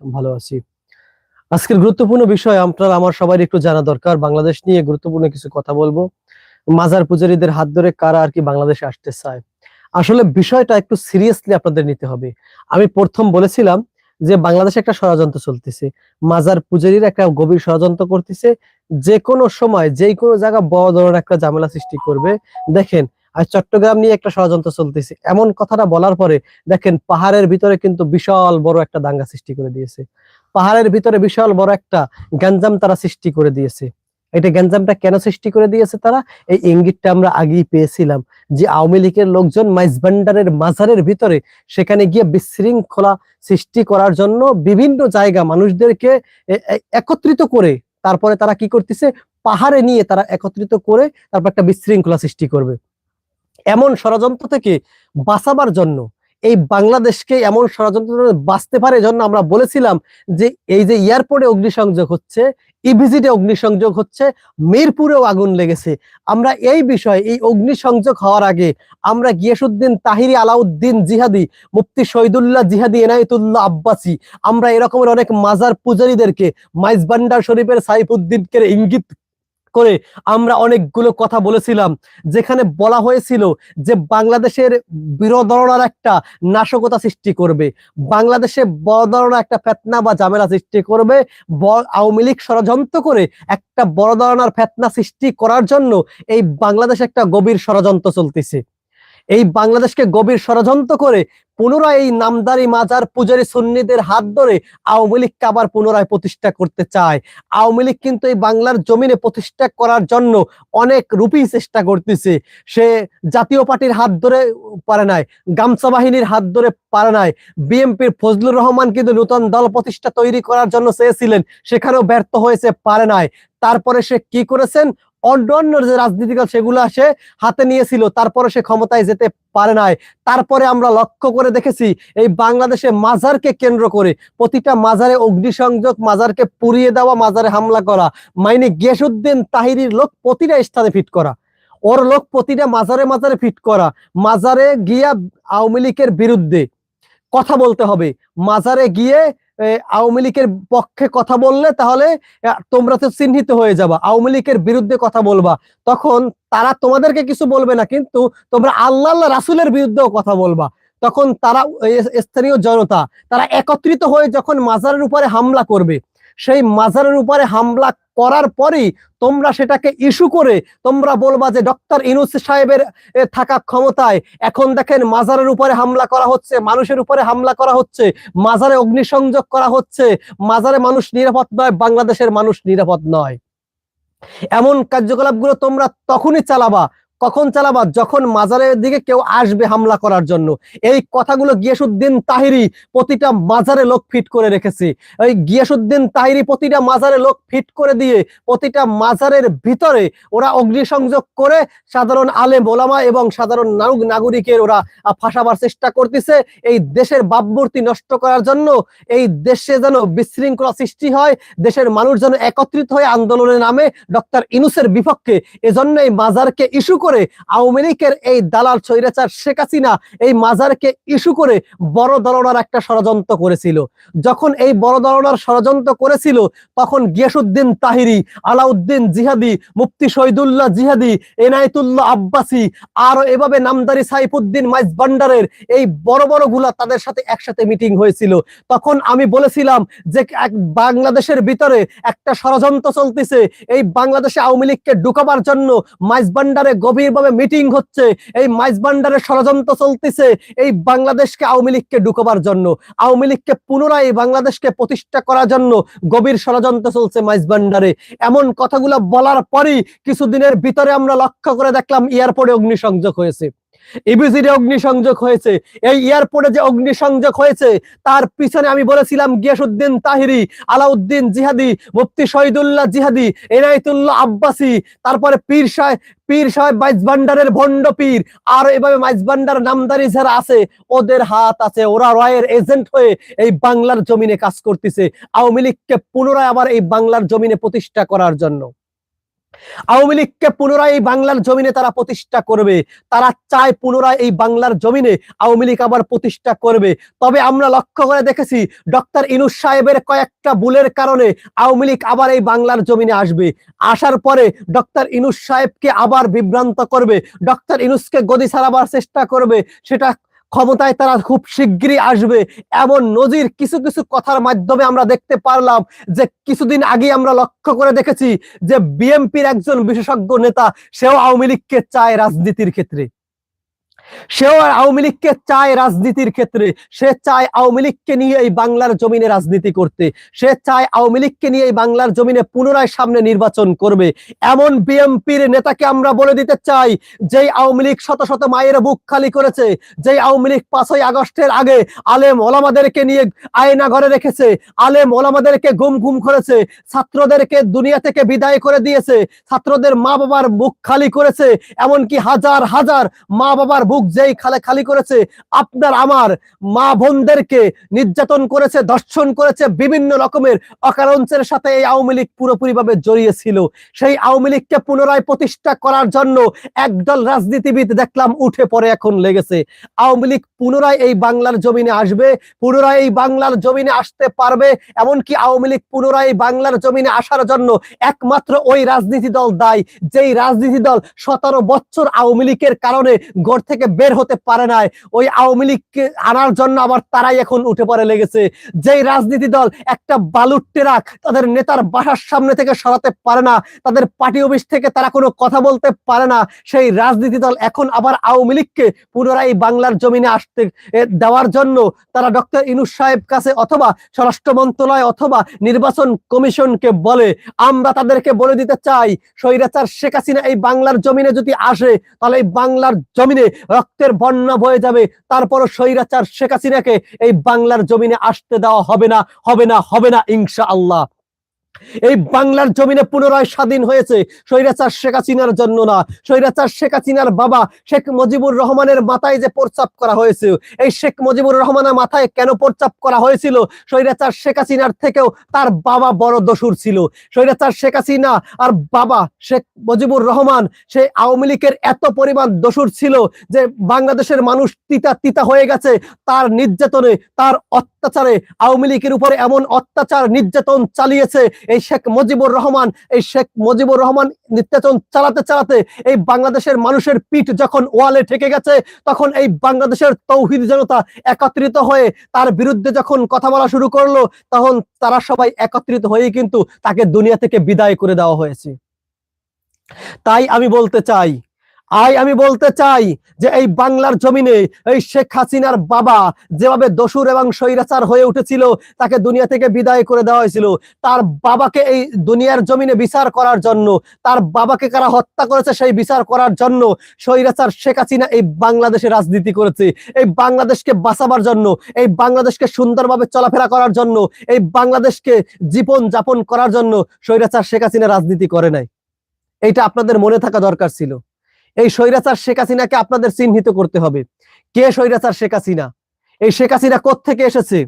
ভালো আছি। আজকের গুরুত্বপূর্ণ বিষয় আপনার, আমার সবাই একটু জানা দরকার। বাংলাদেশ নিয়ে গুরুত্বপূর্ণ কিছু কথা বলব। মাজার পূজারীদের হাত ধরে কারা আর কি বাংলাদেশে আসতে চায়? আসলে বিষয়টা একটু সিরিয়াসলি আপনাদের নিতে হবে। আমি প্রথম বলেছিলাম যে বাংলাদেশে একটা ষড়যন্ত্র চলতেছে। মাজার পূজারীর একটা গভীর ষড়যন্ত্র করতেছে। যে কোনো সময় যে কোনো জায়গা বড় ধরনের একটা ঝামেলা সৃষ্টি করবে। দেখেন আর চট্টগ্রাম নিয়ে একটা ষড়যন্ত্র চলতেছে। এমন কথাটা বলার পরে দেখেন পাহাড়ের ভিতরে কিন্তু বিশাল বড় একটা দাঙ্গা সৃষ্টি করে দিয়েছে। পাহাড়ের ভিতরে বিশাল বড় একটা গ্যাঞ্জাম তারা সৃষ্টি করে দিয়েছে। এটা গ্যাঞ্জামটা কেন সৃষ্টি করে দিয়েছে তারা? এই ইঙ্গিতটা আমরা আগেই পেয়েছিলাম যে আওয়ামী লীগের লোকজন মাইজবান্ডারের মাজারের ভিতরে সেখানে গিয়ে বিশৃঙ্খলা সৃষ্টি করার জন্য বিভিন্ন জায়গা মানুষদেরকে একত্রিত করে তারপরে তারা কি করতেছে? পাহাড়ে নিয়ে তারা একত্রিত করে তারপর একটা বিশৃঙ্খলা সৃষ্টি করবে। এমন ষড়যন্ত্র থেকে বাঁচাবার জন্য, এই বাংলাদেশকে এমন ষড়যন্ত্র বাঁচতে পারে জন্য আমরা বলেছিলাম যে এই যে এয়ারপোর্টে অগ্নিসংযোগ হচ্ছে ইভিজিটে অগ্নিসংযোগ হচ্ছে, মিরপুরেও আগুন লেগেছে। আমরা এই বিষয়ে, এই অগ্নিসংযোগ হওয়ার আগে আমরা গিয়াসুদ্দিন তাহিরি আলাউদ্দিন জিহাদি, মুফতি শহীদুল্লাহ জিহাদি, এনায়েতুল্লাহ আব্বাসি, আমরা এরকমের অনেক মাজার পূজারীদেরকে, মাইজবান্ডার শরীফের সাইফুদ্দিনকে ইঙ্গিত করে আমরা অনেকগুলো কথা বলেছিলাম, যেখানে বলা হয়েছিল যে বাংলাদেশের বিরোধনার একটা নাশকতা সৃষ্টি করবে। বাংলাদেশে বড় একটা ফেতনা বা ঝামেলা সৃষ্টি করবে। আওয়ামী লীগ ষড়যন্ত্র করে একটা বড় ধরনের ফেতনা সৃষ্টি করার জন্য এই বাংলাদেশে একটা গভীর ষড়যন্ত্র চলতেছে। এই বাংলাদেশকে গভীর ষড়যন্ত্র করে পুনরায় এই নামদারি মাজার পূজারী সুন্নিদের হাত ধরে আওয়ামী লীগকে আবার পুনরায় প্রতিষ্ঠা করতে চায়। আওয়ামী লীগ কিন্তু এই বাংলার জমিনে প্রতিষ্ঠা করার জন্য অনেক রূপী চেষ্টা করতেছে। সে জাতীয় পার্টির হাত ধরে পারে নাই, গামছা বাহিনীর হাত ধরে পারে নাই। বিএনপির ফজলুর রহমান কিন্তু নতুন দল প্রতিষ্ঠা তৈরি করার জন্য চেয়েছিলেন, সেখানেও ব্যর্থ হয়েছে, পারে নাই। তারপরে সে কি করেছেন? অন্য যে রাজনীতিক সেগুলো সে হাতে নিয়েছিল, তারপরে সে ক্ষমতায় যেতে পারে নাই। তারপরে আমরা লক্ষ্য করে দেখেছি, এই বাংলাদেশে মাজারকে কেন্দ্র করে প্রতিটা মাজারে অগ্নিসংযোগ, মাজারকে পুড়িয়ে দেওয়া, মাজারে হামলা করা, মাইনে গিয়াসুদ্দিন তাহিরির লোক প্রতিটা স্থানে ফিট করা, ওর লোক প্রতিটা মাজারে মাজারে ফিট করা, মাজারে গিয়া আওয়ামী লীগের বিরুদ্ধে কথা বলতে হবে, মাজারে গিয়ে আওয়ামী লীগের পক্ষে কথা বললে তাহলে তোমরা তো চিহ্নিত হয়ে যাবা। আওয়ামী লীগের বিরুদ্ধে কথা বলবা। তখন তারা তোমাদেরকে কিছু বলবে না, কিন্তু তোমরা আল্লাহ আল্লাহ রাসুলের বিরুদ্ধেও কথা বলবা। তখন তারা স্থানীয় জনতা, তারা একত্রিত হয়ে যখন মাজারের উপরে হামলা করবে সেই মাজারের উপরে হামলা করার পরেই তোমরা সেটাকে ইস্যু করে তোমরা বলবা যে ডক্টর ইনুস সাহেবের থাকা ক্ষমতায়। এখন দেখেন মাজারের উপরে হামলা করা হচ্ছে, মানুষের উপরে হামলা করা হচ্ছে, মাজারে অগ্নিসংযোগ করা হচ্ছে। মাজারে মানুষ নিরাপদ নয়, বাংলাদেশের মানুষ নিরাপদ নয়। এমন কার্যকলাপগুলো তোমরা তখনই চালাবা কখন চালাবা? যখন মাজারের দিকে কেউ আসবে হামলা করার জন্য। এই কথাগুলো গিয়াসুদ্দিন তাহিরি প্রতিটা মাজারে লোক ফিট করে রেখেছে। ওই গিয়াসুদ্দিন তাহিরি প্রতিটা মাজারে লোক ফিট করে দিয়ে প্রতিটা মাজারের ভিতরে ওরা অগ্নিসংযোগ করে সাধারণ আলেম, ওলামা এবং সাধারণ নাগ- নাগরিকের ওরা ফাঁসাবার চেষ্টা করতেছে। এই দেশের বাপমূর্তি নষ্ট করার জন্য এই দেশে যেন বিশৃঙ্খলা সৃষ্টি হয়, দেশের মানুষ যেন একত্রিত হয়ে আন্দোলনের নামে। ডক্টর ইনুসের বিপক্ষে এজন্য এই মাজারকে ইস্যু করে আওয়ামী লীগের এই দালাল স্বৈরাচার শেখ হাসিনা এই মাজারকে ইস্যু করে বড় ধরনের একটা ষড়যন্ত্র করেছিল। যখন এই বড় ধরনের ষড়যন্ত্র করেছিল, তখন গিয়াসুদ্দিন তাহিরি, আলাউদ্দিন জিহাদি, মুফতি শহীদুল্লাহ জিহাদি, এনায়েতুল্লাহ আব্বাসি, আর এভাবে নামদারি সাইফুদ্দিন মাইজ ভান্ডারের এই বড় বড়গুলা তাদের সাথে একসাথে মিটিং হয়েছিল। তখন আমি বলেছিলাম যে, এক বাংলাদেশের ভিতরে একটা ষড়যন্ত্র চলতেছে, এই বাংলাদেশে আওয়ামী লীগকে ঢুকাবার জন্য মাইজ ভান্ডারে গভীরভাবে মিটিং হচ্ছে। এই মাইজ ষড়যন্ত্র চলতেছে। এই বাংলাদেশকে আওয়ামী লীগকে ঢুকাবার জন্য, আওয়ামী লীগকে পুনরায় বাংলাদেশকে প্রতিষ্ঠা করার জন্য গভীর ষড়যন্ত্র চলছে মাইজ ভান্ডারে। এমন কথাগুলো বলার পরই কিছুদিনের ভিতরে আমরা লক্ষ্য করে দেখলাম এয়ারপোর্টে অগ্নিসংযোগ হয়েছে। ইবিজিডে অগ্নিসংযোগ হয়েছে। এই এয়ারপোর্টে যে অগ্নিসংযোগ হয়েছে, তার পিছনে আমি বলেছিলাম গিয়াসুদ্দিন তাহিরি, আলাউদ্দিন জিহাদি, মুফতি শহীদুল্লাহ জিহাদি, এনায়েতুল্লাহ আব্বাসি, তারপরে পীর সাহেব পীর সাহেব মাইজ ভান্ডারের ভণ্ড পীর, আর এভাবে মাইজ ভান্ডার নামদারি যারা আছে, ওদের হাত আছে। ওরা রয়ের এজেন্ট হয়ে এই বাংলার জমিনে কাজ করতেছে। আওয়ামী লীগকে পুনরায় আবার এই বাংলার জমিনে প্রতিষ্ঠা করার জন্য। আওয়ামী লীগকে পুনরায় এই বাংলার জমিনে তারা প্রতিষ্ঠা করবে। তারা চায় পুনরায় এই বাংলার জমিনে আওয়ামী লীগ আবার প্রতিষ্ঠা করবে। তবে আমরা লক্ষ্য করে দেখেছি, ডক্টর ইনুস সাহেবের কয়েকটা ভুলের কারণে আওয়ামী লীগ আবার এই বাংলার জমিনে আসবে। আসার পরে ডক্টর ইনুস সাহেবকে আবার বিভ্রান্ত করবে। ডক্টর ইনুসকে গদি ছাড়াবার চেষ্টা করবে। সেটা ক্ষমতায় তারা খুব শিগগিরই আসবে। এমন নজির কিছু কিছু কথার মাধ্যমে আমরা দেখতে পারলাম যে কিছুদিন আগে আমরা লক্ষ্য করে দেখেছি যে বিএনপির একজন বিশেষজ্ঞ নেতা, সেও আওয়ামী লীগকে চায় রাজনীতির ক্ষেত্রে। সেও আওয়ামী লীগকে চায় রাজনীতির ক্ষেত্রে। সে চায় আওয়ামী লীগকে নিয়ে এই বাংলার জমিনে রাজনীতি করতে। সে চায় আওয়ামী লীগকে নিয়ে এই বাংলার জমিনে পুনরায় সামনে নির্বাচন করবে। এমন বিএনপির নেতাকে আমরা বলে দিতে চাই, যেই আওয়ামী লীগ শত শত মায়ের বুক খালি করেছে, যেই আওয়ামী লীগ পাঁচই আগস্টের আগে আলেম ওলামাদেরকে নিয়ে আয়না ঘরে রেখেছে, আলেম ওলামাদেরকে গুম গুম করেছে, ছাত্রদেরকে দুনিয়া থেকে বিদায় করে দিয়েছে, ছাত্রদের মা বাবার বুক খালি করেছে, এমনকি হাজার হাজার মা বাবার বুক যেই খালে খালি করেছে, আপনার আমার মা বোনদেরকে নির্যাতন করেছে দর্শন করেছে, বিভিন্ন রকমের অকারণের সাথে এই আওয়ামী লীগ পুরোপুরিভাবে জড়িয়েছিল। সেই আওয়ামী লীগকে পুনরায় প্রতিষ্ঠা করার জন্য একদল রাজনীতিবিদ দেখলাম উঠে পড়ে এখন লেগেছে। আওয়ামী লীগ পুনরায় এই বাংলার জমিনে আসবে, পুনরায় এই বাংলার জমিনে আসতে পারবে, এমনকি আওয়ামী লীগ পুনরায় এই বাংলার জমিনে আসার জন্য একমাত্র ওই রাজনীতি দল দায়ী, যেই রাজনীতি দল সতেরো বছর আওয়ামী লীগের কারণে গড় থেকে বের হতে পারে নাই। ওই আওয়ামী লীগকে আনার জন্য আবার তারাই এখন উঠে পড়ে লেগেছে। যেই রাজনীতি দল একটা বালুর ট্রাক তাদের নেতার বাসার সামনে থেকে সরাতে পারে না, তাদের পার্টি অফিস থেকে তারা কোনো কথা বলতে পারে না, সেই রাজনীতি দল এখন আবার আওয়ামী লীগকে পুনরায় বাংলার জমিনে আসতে দেওয়ার জন্য তারা ডক্টর ইনুস সাহেব কাছে অথবা স্বরাষ্ট্র মন্ত্রণালয় অথবা নির্বাচন কমিশনকে বলে, আমরা তাদেরকে বলে দিতে চাই, স্বৈরাচার শেখ হাসিনা এই বাংলার জমিনে যদি আসে, তাহলে এই বাংলার জমিনে রক্তের বন্যা বয়ে যাবে, তারপরও স্বৈরাচার শেখ হাসিনাকে এই বাংলার জমিনে আসতে দেওয়া হবে না হবে না হবে না ইনশা আল্লাহ এই বাংলার জমিনে পুনরায় স্বাধীন হয়েছে স্বৈরাচার শেখ হাসিনার জন্য না। স্বৈরাচার শেখ হাসিনার বাবা শেখ মুজিবুর রহমানের মাথায় যে প্রস্তাব করা হয়েছে, এই শেখ মুজিবুর রহমানের মাথায় কেন প্রস্তাব করা হয়েছিল? স্বৈরাচার শেখ হাসিনার থেকেও তার বাবা বড় দসুর ছিল। স্বৈরাচার শেখ হাসিনা আর বাবা শেখ মুজিবুর রহমান, সে আওয়ামী লীগের এত পরিমাণ দসুর ছিল যে বাংলাদেশের মানুষ তিতা তিতা হয়ে গেছে। তার নির্যাতনে, তার অত্যাচারে আওয়ামী লীগের উপরে এমন অত্যাচার নির্যাতন চালিয়েছে এই শেখ মুজিবুর রহমান, এই শেখ মুজিবুর রহমান নির্যাতন চালাতে চালাতে এই বাংলাদেশের মানুষের পিঠ যখন ওয়ালে ঠেকে গেছে, তখন এই বাংলাদেশের তৌহিদ জনতা একত্রিত হয়ে তার বিরুদ্ধে যখন কথা বলা শুরু করল, তখন তারা সবাই একত্রিত হয়ে কিন্তু তাকে দুনিয়া থেকে বিদায় করে দেওয়া হয়েছে। তাই আমি বলতে চাই আই আমি বলতে চাই যে এই বাংলার জমিনে এই শেখ হাসিনার বাবা যেভাবে দসুর এবং স্বৈরাচার হয়ে উঠেছিল, তাকে দুনিয়া থেকে বিদায় করে দেওয়া হয়েছিল। তার বাবাকে এই দুনিয়ার জমিনে বিচার করার জন্য, তার বাবাকে কারা হত্যা করেছে সেই বিচার করার জন্য স্বৈরাচার শেখ হাসিনা এই বাংলাদেশে রাজনীতি করেছে। এই বাংলাদেশকে বাঁচাবার জন্য, এই বাংলাদেশকে সুন্দরভাবে চলাফেরা করার জন্য, এই বাংলাদেশকে জীবন যাপন করার জন্য স্বৈরাচার শেখ হাসিনা রাজনীতি করে নাই। এইটা আপনাদের মনে থাকা দরকার ছিল। এই স্বৈরাচার শেখ হাসিনাকে আপনাদের চিহ্নিত করতে হবে। কে স্বৈরাচার শেখ হাসিনা? এই শেখ হাসিনা থেকে এসেছে?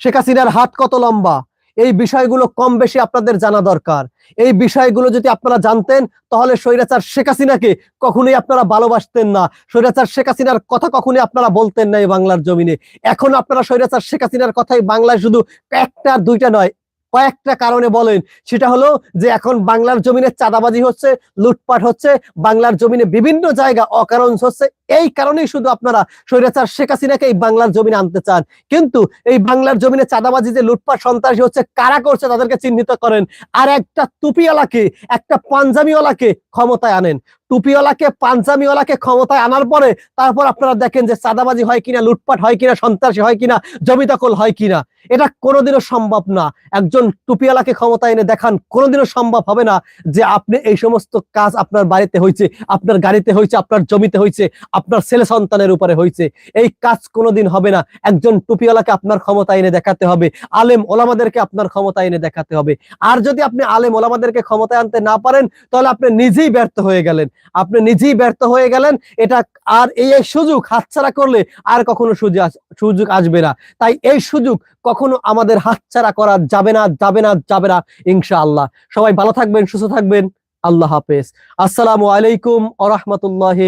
শেখ হাসিনার হাত কত লম্বা? এই বিষয়গুলো কম বেশি আপনাদের জানা দরকার। এই বিষয়গুলো যদি আপনারা জানতেন, তাহলে স্বৈরাচার শেখ হাসিনাকে কখনোই আপনারা ভালোবাসতেন না। স্বৈরাচার শেখ হাসিনার কথা কখনোই আপনারা বলতেন না এই বাংলার জমিনে। এখন আপনারা স্বৈরাচার শেখ হাসিনার কথাই বাংলায় শুধু একটা, দুইটা নয় কয়েকটা কারণে বলেন। সেটা হলো যে এখন বাংলার জমিনে চাঁদাবাজি হচ্ছে, লুটপাট হচ্ছে, বাংলার জমিনে বিভিন্ন জায়গা অকারণ হচ্ছে। এই কারণেই শুধু আপনারা স্বৈরাচার শেখ হাসিনাকে এই বাংলার জমিনে আনতে চান। কিন্তু এই বাংলার জমিনে চাঁদাবাজি, যে লুটপাট সন্ত্রাসী হচ্ছে, কারা করছে তাদেরকে চিহ্নিত করেন। আর একটা তুপিওয়ালাকে একটা পাঞ্জাবিওয়ালাকে ক্ষমতায় আনেন। টুপিওয়ালাকে পাঞ্জাবিওয়ালাকে ক্ষমতায় আনার পরে তারপর আপনারা দেখেন যে চাঁদাবাজি হয় কিনা, লুটপাট হয় কিনা, সন্ত্রাসী হয় কিনা, জমি দখল হয় কিনা। এটা কোনোদিনও সম্ভব না। একজন টুপিওয়ালাকে ক্ষমতায় এনে দেখান, কোনোদিনও সম্ভব হবে না যে আপনি এই সমস্ত কাজ আপনার বাড়িতে হয়েছে, আপনার গাড়িতে হয়েছে, আপনার জমিতে হয়েছে, আপনার ছেলে সন্তানের উপরে হয়েছে। এই কাজ কোনোদিন হবে না। একজন টুপিওয়ালাকে আপনার ক্ষমতা এনে দেখাতে হবে। আলেম ওলামাদেরকে আপনার ক্ষমতা এনে দেখাতে হবে। আর যদি আপনি আলেম ওলামাদেরকে ক্ষমতায় আনতে না পারেন, তাহলে আপনি নিজেই ব্যর্থ হয়ে গেলেন। আপনি নিজেই ব্যর্থ হয়ে গেলেন, এটা আর এই এক সুযোগ হাতছাড়া করলে আর কখনো সুযোগ সুযোগ আসবে না। তাই এই সুযোগ কখনো আমাদের হাতছাড়া করা যাবে না যাবে না যাবে না, ইনশাআল্লাহ। সবাই ভালো থাকবেন, সুস্থ থাকবেন। আল্লাহ হাফেজ। আসসালামু আলাইকুম আ রহমতুল্লাহ